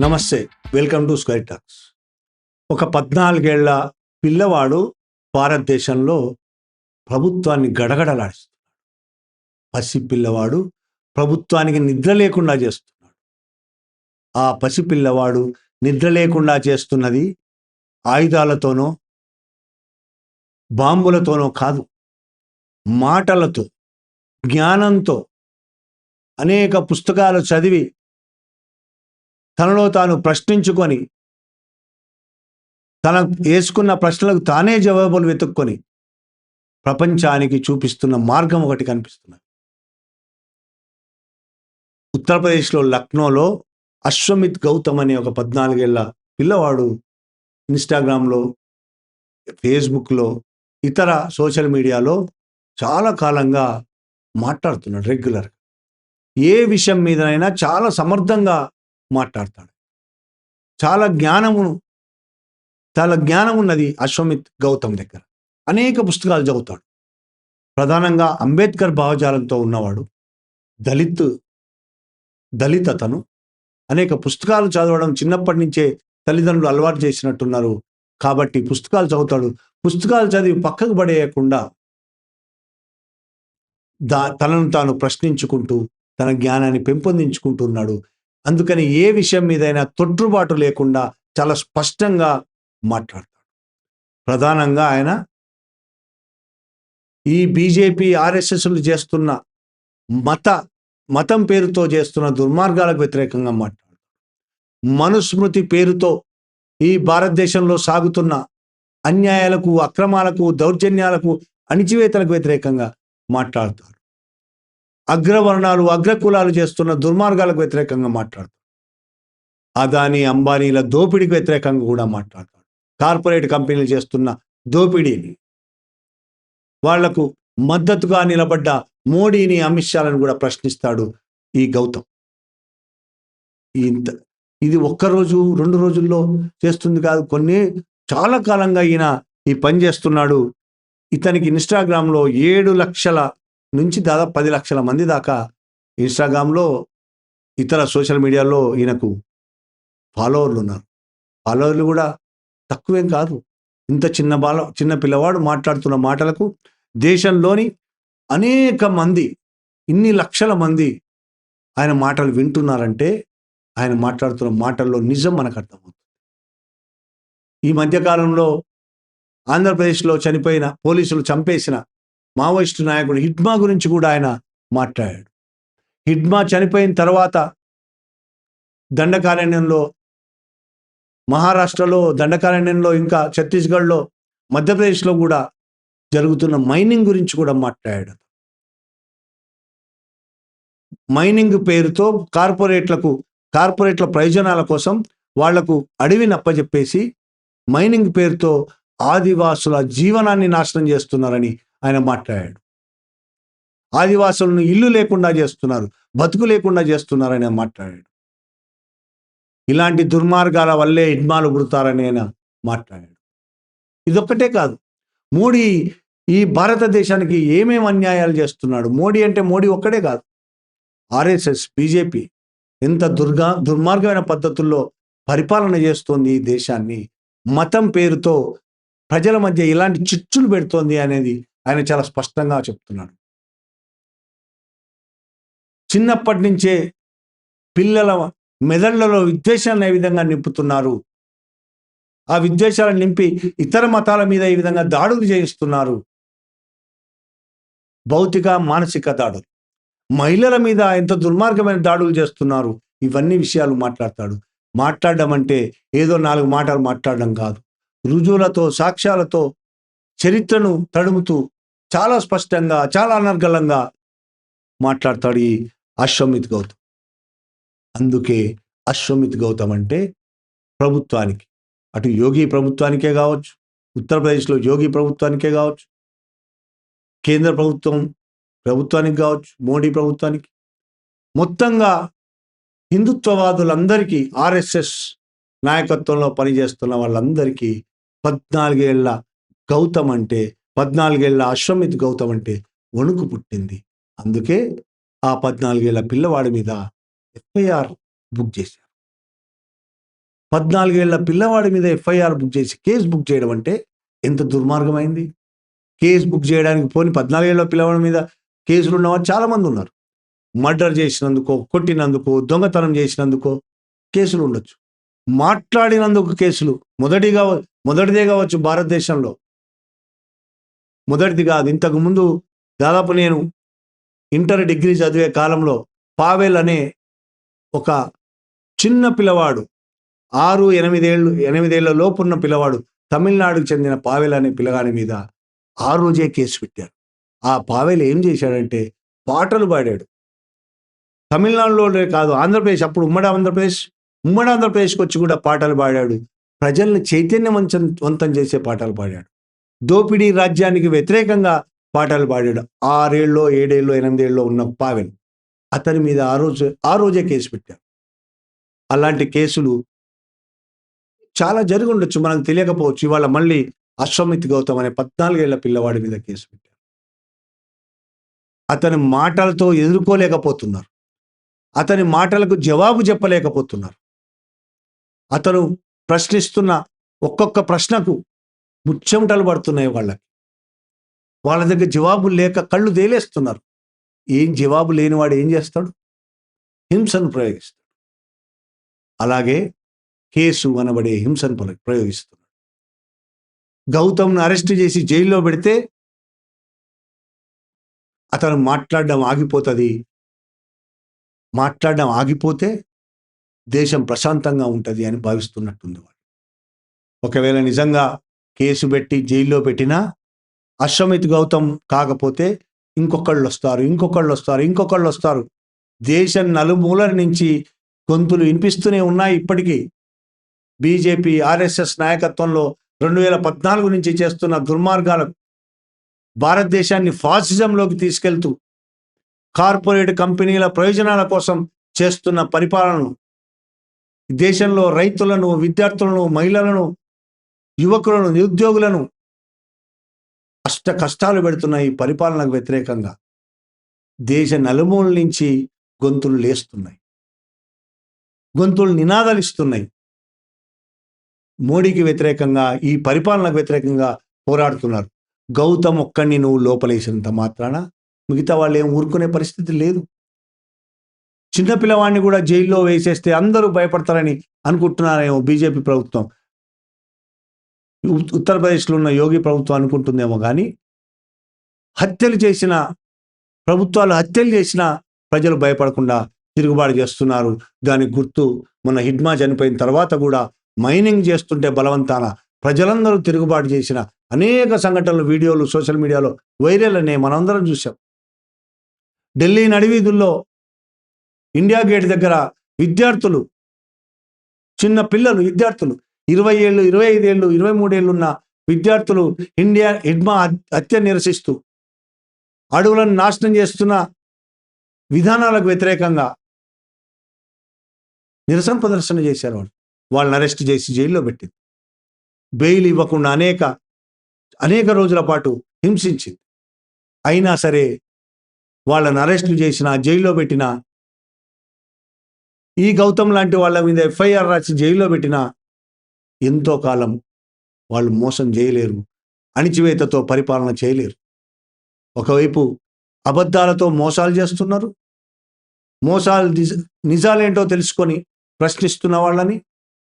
నమస్తే welcome to square talks. ఒక పద్నాలుగేళ్ళ పిల్లవాడు భారతదేశంలో ప్రభుత్వాన్ని గడగడలాడిస్తున్నాడు. పసి పిల్లవాడు ప్రభుత్వానికి నిద్ర లేకుండా చేస్తున్నాడు. ఆ పసి పిల్లవాడు నిద్ర లేకుండా చేస్తున్నది ఆయుధాలతోనో బాంబులతోనో కాదు మాటలతో జ్ఞానంతో. అనేక పుస్తకాలు చదివి తనలో తాను ప్రశ్నించుకొని తన వేసుకున్న ప్రశ్నలకు తానే జవాబులు వెతుక్కొని ప్రపంచానికి చూపిస్తున్న మార్గం ఒకటి కనిపిస్తున్నది. ఉత్తరప్రదేశ్లో లక్నోలో అశ్వమిత్ గౌతమ్ అనే ఒక పద్నాలుగేళ్ళ పిల్లవాడు ఇన్స్టాగ్రామ్లో ఫేస్బుక్లో ఇతర సోషల్ మీడియాలో చాలా కాలంగా మాట్లాడుతున్నాడు రెగ్యులర్ ఏ విషయం మీదనైనా చాలా సమర్థంగా మాట్లాడతాడు. చాలా జ్ఞానమును చాలా జ్ఞానం ఉన్నది అశ్వమిత్ గౌతమ్ దగ్గర. అనేక పుస్తకాలు చదువుతాడు. ప్రధానంగా అంబేద్కర్ భావజాలంతో ఉన్నవాడు దళిత్ దళిత అతను. అనేక పుస్తకాలు చదవడం చిన్నప్పటి నుంచే తల్లిదండ్రులు అలవాటు చేసినట్టున్నారు. కాబట్టి పుస్తకాలు చదువుతాడు. పుస్తకాలు చదివి పక్కకు పడేయకుండా దా తనను తాను ప్రశ్నించుకుంటూ తన జ్ఞానాన్ని పెంపొందించుకుంటున్నాడు అందుకని ఏ విషయం మీదైనా తొట్టుబాటు లేకుండా చాలా స్పష్టంగా మాట్లాడతాడు. ప్రధానంగా ఆయన ఈ బీజేపీ ఆర్ఎస్ఎస్లు చేస్తున్న మత మతం పేరుతో చేస్తున్న దుర్మార్గాలకు వ్యతిరేకంగా మాట్లాడతాడు. మనుస్మృతి పేరుతో ఈ భారతదేశంలో సాగుతున్న అన్యాయాలకు అక్రమాలకు దౌర్జన్యాలకు అణిచివేతలకు వ్యతిరేకంగా మాట్లాడతారు అగ్రవర్ణాలు అగ్రకులాలు చేస్తున్న దుర్మార్గాలకు వ్యతిరేకంగా మాట్లాడతాడు. అదాని అంబానీల దోపిడీకి వ్యతిరేకంగా కూడా మాట్లాడతాడు. కార్పొరేట్ కంపెనీలు చేస్తున్న దోపిడీని వాళ్ళకు మద్దతుగా నిలబడ్డ మోడీని అమిత్ షాలను కూడా ప్రశ్నిస్తాడు ఈ గౌతమ్. ఇంత ఇది ఒక్కరోజు రెండు రోజుల్లో చేస్తుంది కాదు. కొన్ని చాలా కాలంగా ఈయన ఈ పని చేస్తున్నాడు. ఇతనికి ఇన్స్టాగ్రామ్లో ఏడు లక్షల నుంచి దాదాపు పది లక్షల మంది దాకా ఇన్స్టాగ్రామ్లో ఇతర సోషల్ మీడియాలో ఈయనకు ఫాలోవర్లు ఉన్నారు. ఫాలోవర్లు కూడా తక్కువేం కాదు. ఇంత చిన్న బాల చిన్న పిల్లవాడు మాట్లాడుతున్న మాటలకు దేశంలోని అనేక మంది ఇన్ని లక్షల మంది ఆయన మాటలు వింటున్నారంటే ఆయన మాట్లాడుతున్న మాటల్లో నిజం మనకు అర్థమవుతుంది. ఈ మధ్యకాలంలో ఆంధ్రప్రదేశ్లో చనిపోయిన పోలీసులు చంపేసిన మావోయిస్టు నాయకుడు హిడ్మా గురించి కూడా ఆయన మాట్లాడాడు. హిడ్మా చనిపోయిన తర్వాత దండకారణ్యంలో మహారాష్ట్రలో దండకారణ్యంలో ఇంకా ఛత్తీస్గఢ్లో మధ్యప్రదేశ్లో కూడా జరుగుతున్న మైనింగ్ గురించి కూడా మాట్లాడాడు. మైనింగ్ పేరుతో కార్పొరేట్లకు కార్పొరేట్ల ప్రయోజనాల కోసం వాళ్ళకు అడవిని నప్పజెప్పేసి మైనింగ్ పేరుతో ఆదివాసుల జీవనాన్ని నాశనం చేస్తున్నారని ఆయన మాట్లాడాడు. ఆదివాసులను ఇల్లు లేకుండా చేస్తున్నారు బతుకు లేకుండా చేస్తున్నారు ఆయన మాట్లాడాడు. ఇలాంటి దుర్మార్గాల వల్లే యజ్మాలు పుడతారని ఆయన మాట్లాడాడు. ఇదొక్కటే కాదు. మోడీ ఈ భారతదేశానికి ఏమేమి అన్యాయాలు చేస్తున్నాడు? మోడీ అంటే మోడీ ఒక్కడే కాదు. ఆర్ఎస్ఎస్ బీజేపీ ఎంత దుర్గా దుర్మార్గమైన పద్ధతుల్లో పరిపాలన చేస్తోంది ఈ దేశాన్ని మతం పేరుతో ప్రజల మధ్య ఇలాంటి చిచ్చులు పెడుతోంది అనేది ఆయన చాలా స్పష్టంగా చెప్తున్నాడు. చిన్నప్పటి నుంచే పిల్లల మెదళ్ళలో విద్వేషాన్ని ఏ విధంగా నింపుతున్నారు? ఆ విద్వేషాలను నింపి ఇతర మతాల మీద ఈ విధంగా దాడులు చేయిస్తున్నారు? భౌతిక మానసిక దాడులు. మహిళల మీద ఎంత దుర్మార్గమైన దాడులు చేస్తున్నారు? ఇవన్నీ విషయాలు మాట్లాడతాడు. మాట్లాడడం అంటే ఏదో నాలుగు మాటలు మాట్లాడడం కాదు. రుజువులతో సాక్ష్యాలతో చరిత్రను తడుముతూ చాలా స్పష్టంగా చాలా అనర్గళంగా మాట్లాడతాడు ఈ అశ్వమిత్ గౌతమ్. అందుకే అశ్వమిత్ గౌతమ్ అంటే ప్రభుత్వానికి అటు యోగి ప్రభుత్వానికే కావచ్చు ఉత్తరప్రదేశ్లో యోగి ప్రభుత్వానికే కావచ్చు కేంద్ర ప్రభుత్వం ప్రభుత్వానికి కావచ్చు మోడీ ప్రభుత్వానికి. మొత్తంగా హిందుత్వవాదులందరికీ ఆర్ఎస్ఎస్ నాయకత్వంలో పనిచేస్తున్న వాళ్ళందరికీ పద్నాలుగేళ్ళ గౌతమ్ అంటే పద్నాలుగేళ్ళ అశ్వమిత్ గౌతమ్ అంటే వణుకు పుట్టింది. అందుకే ఆ పద్నాలుగేళ్ళ పిల్లవాడి మీద ఎఫ్ఐఆర్ బుక్ చేశారు. పద్నాలుగేళ్ళ పిల్లవాడి మీద ఎఫ్ఐఆర్ బుక్ చేసి కేసు బుక్ చేయడం అంటే ఎంత దుర్మార్గమైంది? కేసు బుక్ చేయడానికి పోని పద్నాలుగేళ్ళ పిల్లవాడి మీద కేసులు ఉన్నవారు చాలామంది ఉన్నారు. మర్డర్ చేసినందుకో కొట్టినందుకో దొంగతనం చేసినందుకో కేసులు ఉండొచ్చు. మాట్లాడినందుకు కేసులు. మొదటిగా మొదటిదే కావచ్చు భారతదేశంలో. మొదటిది కాదు ఇంతకుముందు దాదాపు నేను ఇంటర్ డిగ్రీ చదివే కాలంలో పావెల్ అనే ఒక చిన్న పిల్లవాడు ఆరు ఎనిమిదేళ్ళు ఎనిమిదేళ్ళ లోపు ఉన్న పిల్లవాడు తమిళనాడుకు చెందిన పావెల్ అనే పిల్లగాని మీద ఆ రోజే కేసు పెట్టారు. ఆ పావెల్ ఏం చేశాడంటే పాటలు పాడాడు. తమిళనాడులోనే కాదు ఆంధ్రప్రదేశ్ అప్పుడు ఉమ్మడి ఆంధ్రప్రదేశ్ ఉమ్మడి ఆంధ్రప్రదేశ్కి వచ్చి కూడా పాటలు పాడాడు. ప్రజల్ని చైతన్యవంతం వంతం చేసే పాటలు పాడాడు. దోపిడీ రాజ్యానికి వ్యతిరేకంగా పాటలు పాడాడు. ఆరేళ్ళలో ఏడేళ్ళలో ఎనిమిదేళ్ళలో ఉన్న పావెన్ అతని మీద ఆ రోజు ఆ రోజే కేసు పెట్టారు. అలాంటి కేసులు చాలా జరిగి ఉండొచ్చు మనకు తెలియకపోవచ్చు. ఇవాళ మళ్ళీ అశ్వమిత్ గౌతమ్ అనే పద్నాలుగేళ్ళ పిల్లవాడి మీద కేసు పెట్టారు. అతని మాటలతో ఎదుర్కోలేకపోతున్నారు. అతని మాటలకు జవాబు చెప్పలేకపోతున్నారు. అతను ప్రశ్నిస్తున్న ఒక్కొక్క ప్రశ్నకు ముచ్చెమటలు పడుతున్నాయి వాళ్ళకి. వాళ్ళ దగ్గర జవాబులు లేక కళ్ళు తేలేస్తున్నారు. ఏం జవాబు లేనివాడు ఏం చేస్తాడు? హింసను ప్రయోగిస్తాడు. అలాగే కేసు అనబడే హింసను ప్రయోగిస్తున్నాడు. గౌతమ్ను అరెస్ట్ చేసి జైల్లో పెడితే అతను మాట్లాడడం ఆగిపోతుంది. మాట్లాడడం ఆగిపోతే దేశం ప్రశాంతంగా ఉంటుంది అని భావిస్తున్నట్టుంది వాడు. ఒకవేళ నిజంగా కేసు పెట్టి జైల్లో పెట్టినా అశ్వమిత్ గౌతమ్ కాకపోతే ఇంకొకళ్ళు వస్తారు ఇంకొకళ్ళు వస్తారు ఇంకొకళ్ళు వస్తారు దేశం నలుమూలల నుంచి గొంతులు వినిపిస్తూనే ఉన్నాయి ఇప్పటికీ. బీజేపీ ఆర్ఎస్ఎస్ నాయకత్వంలో రెండు వేల పద్నాలుగు నుంచి చేస్తున్న దుర్మార్గాలకు భారతదేశాన్ని ఫాసిజంలోకి తీసుకెళ్తూ కార్పొరేట్ కంపెనీల ప్రయోజనాల కోసం చేస్తున్న పరిపాలనను దేశంలో రైతులను విద్యార్థులను మహిళలను యువకులను నిరుద్యోగులను అష్ట కష్టాలు పెడుతున్నాయి పరిపాలనకు వ్యతిరేకంగా దేశ నలుమూల నుంచి గొంతులు లేస్తున్నాయి. గొంతులు నినాదాలిస్తున్నాయి మోడీకి వ్యతిరేకంగా ఈ పరిపాలనకు వ్యతిరేకంగా పోరాడుతున్నారు. గౌతమ్ ఒక్కడిని నువ్వు లోపలేసినంత మాత్రాన మిగతా వాళ్ళు ఏం ఊరుకునే పరిస్థితి లేదు. చిన్నపిల్లవాడిని కూడా జైల్లో వేసేస్తే అందరూ భయపడతారని అనుకుంటున్నారేమో బీజేపీ ప్రభుత్వం. ఉత్తరప్రదేశ్లో ఉన్న యోగి ప్రభుత్వం అనుకుంటుందేమో కానీ హత్యలు చేసిన ప్రభుత్వాలు హత్యలు చేసిన ప్రజలు భయపడకుండా తిరుగుబాటు చేస్తున్నారు. దానికి గుర్తు మన హిడ్మా చనిపోయిన తర్వాత కూడా మైనింగ్ చేస్తుంటే బలవంతాన ప్రజలందరూ తిరుగుబాటు చేసిన అనేక సంఘటనలు వీడియోలు సోషల్ మీడియాలో వైరల్ అనే మనందరం చూసాం ఢిల్లీ నడివీధుల్లో ఇండియా గేట్ దగ్గర విద్యార్థులు చిన్న పిల్లలు విద్యార్థులు ఇరవై ఏళ్ళు ఇరవై ఐదేళ్ళు ఇరవై మూడేళ్ళు ఉన్న విద్యార్థులు ఇండియా హిడ్మా హత్య నిరసిస్తూ అడవులను నాశనం చేస్తున్న విధానాలకు వ్యతిరేకంగా నిరసన ప్రదర్శన చేశారు వాళ్ళు. వాళ్ళని అరెస్ట్ చేసి జైల్లో పెట్టింది. బెయిల్ ఇవ్వకుండా అనేక అనేక రోజుల పాటు హింసించింది. అయినా సరే వాళ్ళని అరెస్టులు చేసిన జైల్లో పెట్టిన ఈ గౌతమ్ లాంటి వాళ్ళ మీద ఎఫ్ఐఆర్ రాసి జైల్లో పెట్టిన ఎంతో కాలం వాళ్ళు మోసం చేయలేరు అణిచివేతతో పరిపాలన చేయలేరు. ఒకవైపు అబద్ధాలతో మోసాలు చేస్తున్నారు మోసాలు నిజ- నిజాలేంటో తెలుసుకొని ప్రశ్నిస్తున్న వాళ్ళని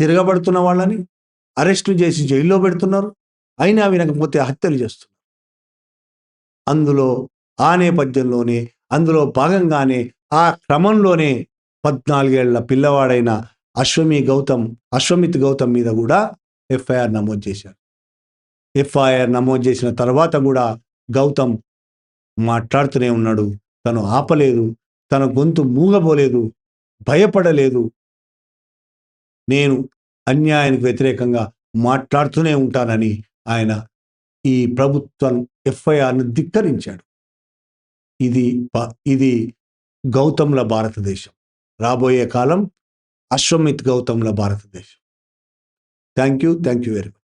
తిరగబడుతున్న వాళ్ళని అరెస్టు చేసి జైల్లో పెడుతున్నారు అయినా వినకపోతే హత్యలు చేస్తున్నారు. అందులో ఆ నేపథ్యంలోనే అందులో భాగంగానే ఆ క్రమంలోనే పద్నాలుగేళ్ళ పిల్లవాడైన అశ్వమి గౌతమ్ అశ్వమిత్ గౌతమ్ మీద కూడా ఎఫ్ఐఆర్ నమోదు చేశారు. ఎఫ్ఐఆర్ నమోదు చేసిన తర్వాత కూడా గౌతమ్ మాట్లాడుతూనే ఉన్నాడు. తను ఆపలేదు తన గొంతు మూగబోలేదు భయపడలేదు. నేను అన్యాయానికి వ్యతిరేకంగా మాట్లాడుతూనే ఉంటానని ఆయన ఈ ప్రభుత్వం ఎఫ్ఐఆర్ను ధిక్కరించాడు. ఇది ప- ఇది గౌతమ్ల భారతదేశం. రాబోయే కాలం అశ్వమిత్ గౌతమ్ల భారతదేశం. Thank you thank you very much